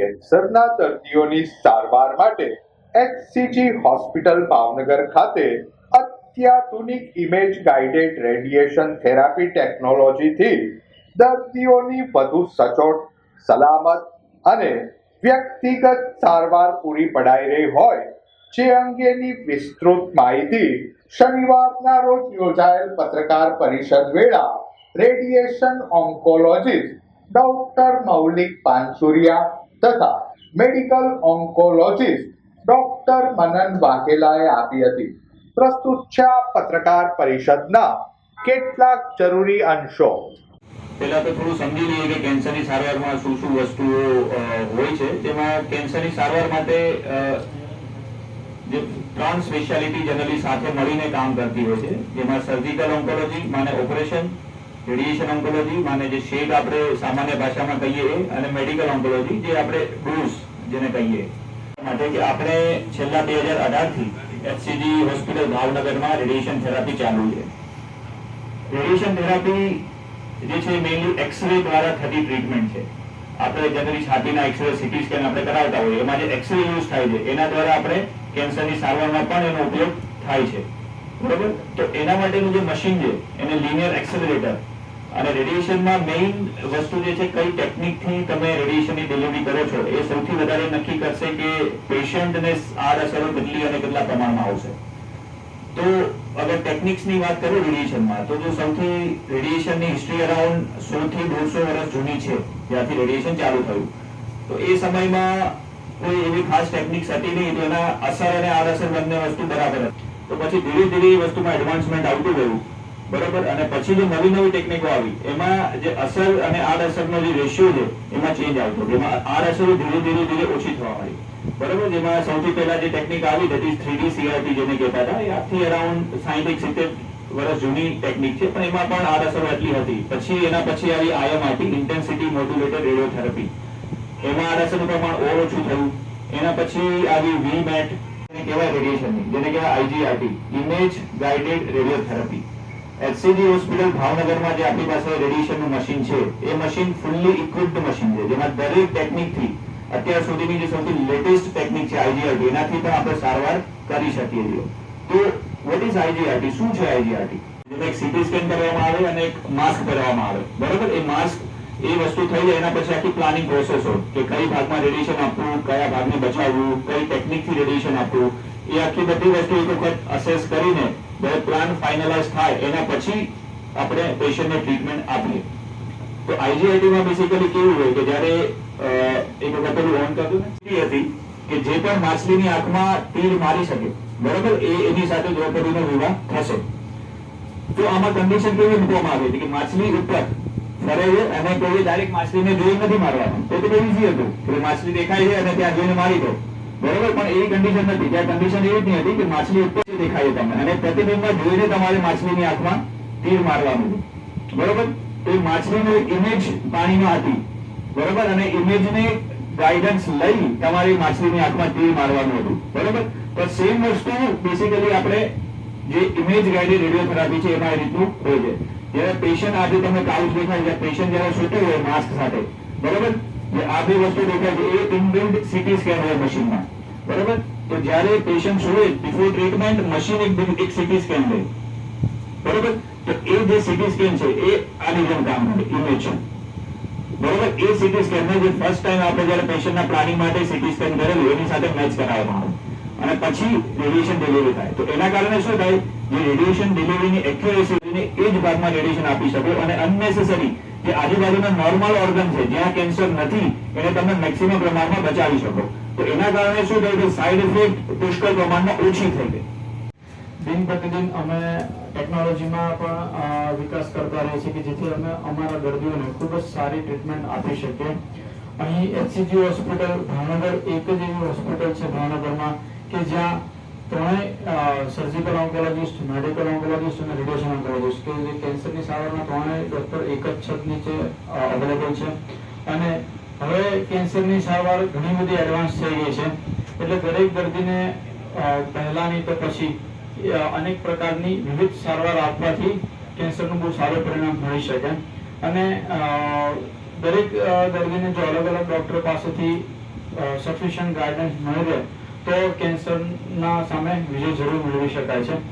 કેન્સરના દર્દીઓની સારવાર માટે એચસીજી હોસ્પિટલ ભાવનગર ખાતે અત્યાધુનિક ઇમેજ ગાઇડેડ રેડિયેશન થેરાપી ટેકનોલોજીથી દર્દીઓની વધુ સચોટ, સલામત અને વ્યક્તિગત સારવાર પૂરી પડાઈ રહી હોય જે અંગેની વિસ્તૃત માહિતી શનિવારના રોજ યોજાયેલ પત્રકાર પરિષદ વેળા radiation oncologist doctor Maulik Pansuriya તથા મેડિકલ ઓન્કોલોજીસ્ટ ડોક્ટર મનન વાઘેલાએ આપી હતી. પ્રસ્તુત છે પત્રકાર પરિષદના કેટલાક જરૂરી અંશો. પહેલા તો થોડું સમજી લઈએ કે કેન્સરની સારવારમાં શું શું વસ્તુઓ હોય છે. તેમાં કેન્સરની સારવાર માટે જે ત્રણ સ્પેશિયાલિટી જનરલી સાથે મળીને કામ કરતી હોય છે. જેમાં સર્જિકલ ઓન્કોલોજી, માને ઓપરેશન રેડિયેશન ઓન્કોલોજી, માને જે શેડ આપણે સામાન્ય ભાષામાં કહીએ અને મેડિકલ ઓન્કોલોજી, જે આપણે ડોઝ જેને કહીએ. માટે કે આપણે છેલ્લા બે હજાર અઢારથી એચસીજી હોસ્પિટલ ભાવનગરમાં રેડિયેશન થેરાપી ચાલુ છે. રેડિયેશન થેરાપી જે છે મેઇનલી એક્સરે દ્વારા થતી ટ્રીટમેન્ટ છે. આપણે જનરલી છાતીના એક્સરે સિટી સ્કેન આપણે કરાવતા હોઈએ. એમાં જે એક્સરે યુઝ થાય છે, એના દ્વારા આપણે કેન્સરની સારવારમાં પણ એનો ઉપયોગ થાય છે. બરોબર? તો એના માટેનું જે મશીન છે, એને લિનિયર એક્સેલરેટર અને રેડિયેશનમાં મેઇન વસ્તુ જે છે, કઈ ટેકનિકથી તમે રેડિયેશનની ડિલિવરી કરો છો, એ સૌથી વધારે નક્કી કરશે કે પેશન્ટને આડઅસરો કેટલી અને કેટલા પ્રમાણમાં આવશે. તો અગર ટેકનિક્સની વાત કરું રેડિયેશનમાં તો જો સૌથી રેડિયેશનની હિસ્ટ્રી અરાઉન્ડ સો થી દોઢસો વર્ષ જૂની છે, જ્યાંથી રેડિયેશન ચાલુ થયું, તો એ સમયમાં કોઈ એવી ખાસ ટેકનિક્સ હતી નહીં તો એના અસર અને આડઅસર બંને વસ્તુ બરાબર હતી. તો પછી ધીરે ધીરે એ વસ્તુમાં એડવાન્સમેન્ટ આવતું ગયું. બરાબર? અને પછી જે નવી નવી ટેકનિકો આવી, એમાં જે અસર અને આડઅસરનો જે રેશિયો છે, એમાં ચેન્જ આવતો જેમાં આડઅસરો ધીરે ધીરે ધીરે ઓછી થવા મળી બરોબર? જેમાં સૌથી પહેલા જે ટેકનિક આવી હતી થ્રીડી સીઆરટી જેને કહેતા હતા, એ આજથી અરાઉન્ડ સાહીઠ સિત્તેર વર્ષ જૂની ટેકનિક છે. પણ એમાં પણ આડઅસરો એટલી હતી. પછી એના પછી આવી આઈએમઆરટી ઇન્ટેન્સિટી મોડ્યુલેટેડ રેડિયોથેરાપી એમાં આડઅસરનું પ્રમાણ ઓર ઓછું થયું. એના પછી આવી વી મેટ જેને કહેવાય રેડિયેશનની જેને કહેવાય IGRT image guided radiotherapy HCG hospital ભાવનગરમાં જે આપણી પાસે રેડિયેશનનું મશીન છે, એ મશીન ફૂલ્લી ઇક્વિપ્ડ મશીન છે. જેમાં દરેક ટેકનિકથી અત્યાર સુધીની જે સૌથી લેટેસ્ટ ટેકનિક છે આઈજીઆરટી એનાથી પણ આપણે સારવાર કરી શકીએ છીએ. તો વોટ ઇઝ આઈજીઆરટી શું છે આઈજીઆરટી જેમાં એક સીટી સ્કેન કરવામાં આવે અને એક માસ્ક પહેરવામાં આવે. બરાબર? એ માસ્ક એ વસ્તુ થઈ જાય, એના પછી આખી પ્લાનિંગ પ્રોસેસ હોય કે કઈ ભાગમાં રેડિયેશન આપવું, કયા ભાગને બચાવવું, કઈ ટેકનિકથી રેડિયેશન આપવું. એ આખી બધી વસ્તુ એક વખત અસેસ કરીને જ્યારે પ્લાન ફાઇનલાઇઝ થાય, એના પછી આપણે પેશન્ટને ટ્રીટમેન્ટ આપીએ. તો આઈજીઆઈટીમાં બેસિકલી કેવું હોય કે જ્યારે એક વખત પેલું ઓન કરતું ને હતી કે જે પણ માછલીની આંખમાં તીર મારી શકે, બરાબર? એ એની સાથે દ્રૌપદીનો વિવાહ થશે. તો આમાં કન્ડિશન કેવી મૂકવામાં આવી હતી કે માછલી ઉપર ફરે છે અને કોઈ ડાયરેક્ટ માછલીને જોઈ નથી મારવાનું. તો તો બહુ ઇઝી હતું. કે માછલી દેખાય છે અને ત્યાં જોઈને મારી દો. બરોબર, પણ એવી કન્ડિશન નથી. ત્યાં કન્ડિશન એવી જ નહીં હતી કે માછલી ઉપર દેખાય તમને. અને પ્રતિબિંબમાં જોઈને તમારે માછલીની આંખમાં તીર મારવાનું બરોબર? તો માછલીનો ઇમેજ પાણીમાં હતી. બરોબર? અને ઇમેજને ગાઈડન્સ લઈ તમારી માછલીની આંખમાં તીર મારવાનું હતું. બરોબર? તો સેમ વસ્તુ બેસિકલી આપણે જે ઇમેજ ગાઈડેડ રેડિયોથેરાપી છે, એમાં એ રીતનું હોય છે. જ્યારે પેશન્ટ આજે તમે કાઉચ દેખાય છે પેશન્ટ જ્યારે સૂતું હોય માસ્ક સાથે. બરોબર? જે આ વસ્તુ દેખાય છે, એ ઇનબિલ્ડ સીટી સ્કેન હોય મશીનમાં. બરાબર? તો જ્યારે પેશન્ટ સુવે બિફોર ટ્રીટમેન્ટ મશીન એક એક સીટી સ્કેન લે. બરોબર? તો એ જે સીટી સ્કેન છે, એ આની જેમ કામ કરે ઇમેજ બરોબર? એ સીટી સ્કેન જે ફર્સ્ટ ટાઈમ આપણે જ્યારે પેશન્ટના પ્લાનિંગ માટે સીટી સ્કેન કરેલું, એની સાથે મેચ કરાવવામાં આવે. અને પછી રેડિયેશન ડિલિવરી થાય. તો એના કારણે શું થાય? જે રેડિયેશન ડિલિવરીની એક્યુરેસી એ જ ભાગમાં રેડિયેશન આપી શકો. અને અનનેસેસરી જે આજુબાજુના નોર્મલ ઓર્ગન છે, જ્યાં કેન્સર નથી, એને તમે મેક્સિમમ પ્રમાણમાં બચાવી શકો. તો એના કારણે શું થયું કે સાઇડ ઇફેક્ટ પુષ્કળ પ્રમાણમાં ઓછી થઈ ગઈ. દિન પ્રતિદિન અમે ટેકનોલોજીમાં પણ વિકાસ કરતા રહીએ છીએ કે જેથી અમે અમારા દર્દીઓને ખૂબ જ સારી ટ્રીટમેન્ટ આપી શકીએ. અહીં એચસીજી હોસ્પિટલ ભાવનગર એક જ એવી હોસ્પિટલ છે, ભાવનગરમાં. કે જ્યાં ત્રણેય સર્જિકલ ઓન્કોલોજીસ્ટ મેડિકલ ઓન્કોલોજીસ્ટ અને રેડિયેશન ઓન્કોલોજીસ્ટ કે જે કેન્સરની સારવારના ત્રણેય ડૉક્ટર એક જ છત નીચે અવેલેબલ છે. અને હવે કેન્સરની સારવાર ઘણી બધી એડવાન્સ થઈ ગઈ છે. એટલે દરેક દર્દીને પહેલાની તો પછી અનેક પ્રકારની વિવિધ સારવાર આપવાથી કેન્સરનું બહુ સારું પરિણામ મળી શકે. અને દરેક દર્દીને જો અલગ અલગ ડૉક્ટર પાસેથી સફિશિયન્ટ ગાઈડન્સ મળી રહે તો કેન્સરના સામે વિજય જરૂર મેળવી શકાય છે.